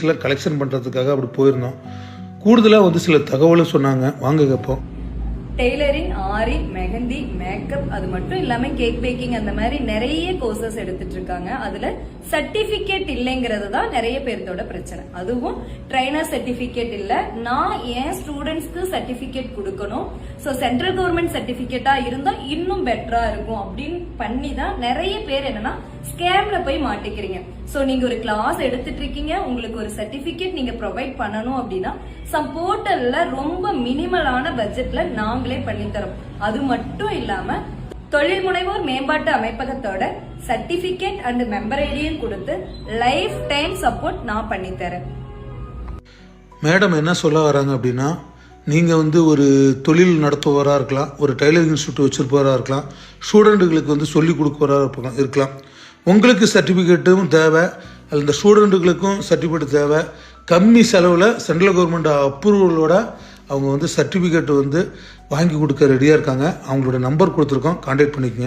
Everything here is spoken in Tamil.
சில கலெக்ஷன் பண்ணுறதுக்காக அப்படி போயிருந்தோம். கூடுதலாக வந்து சில தகவலும் சொன்னாங்க. வாங்க கேட்போம் டெய்லரிங் ஆரி மெஹந்தி மேக்கப் அது மட்டும் இல்லாம கேக் பேக்கிங் அந்த மாதிரி நிறைய கோர்சஸ் எடுத்துட்டு இருக்காங்க. அதுல சர்டிபிகேட் இல்லைங்கிறது தான் நிறைய பேர்த்தோட பிரச்சனை. அதுவும் ட்ரைனர் சர்டிபிகேட் இல்ல. நான் என் ஸ்டூடெண்ட்ஸ்க்கு சர்டிபிகேட் கொடுக்கணும். ஸோ சென்ட்ரல் கவர்மெண்ட் சர்டிபிகேட்டா இருந்தா இன்னும் பெட்டரா இருக்கும் அப்படின்னு பண்ணி தான் நிறைய பேர் என்னன்னா ஸ்கேம்ல போய் மாட்டிக்கிறீங்க. ஸோ நீங்க ஒரு கிளாஸ் எடுத்துட்டு இருக்கீங்க உங்களுக்கு ஒரு சர்டிபிகேட் நீங்க ப்ரொவைட் பண்ணணும் அப்படின்னா சம் போர்ட்டல்ல ரொம்ப மினிமலான பட்ஜெட்ல நாங்களே பண்ணி தரோம். அது மட்டும் இல்லாம தொழில் முனைவோர் மேம்பாட்டு அமைப்பகத்தோட சர்டிபிகேட் அண்ட் மெம்பர் ஐடியும் கொடுத்து லைஃப் டைம் சப்போர்ட் நான் பண்ணி தரேன். மேடம் என்ன சொல்ல வராங்க அப்படின்னா நீங்கள் வந்து ஒரு தொழில் நடத்துபவராக இருக்கலாம் ஒரு டைலரிங் இன்ஸ்டியூட் வச்சுருப்பவராக இருக்கலாம் ஸ்டூடெண்ட்டுகளுக்கு வந்து சொல்லிக் கொடுக்குறவராக இருக்கலாம் இருக்கலாம். உங்களுக்கு சர்டிஃபிகேட்டும் தேவை அல்ல இந்த ஸ்டூடெண்ட்டுகளுக்கும் சர்டிஃபிகேட் தேவை. கம்மி செலவில் சென்ட்ரல் கவர்மெண்ட் அப்ரூவலோட அவங்க வந்து சர்டிஃபிகேட் வந்து வாங்கி கொடுக்க ரெடியாக இருக்காங்க. அவங்களோட நம்பர் கொடுத்துருக்கோம். கான்டாக்ட் பண்ணிக்கோங்க.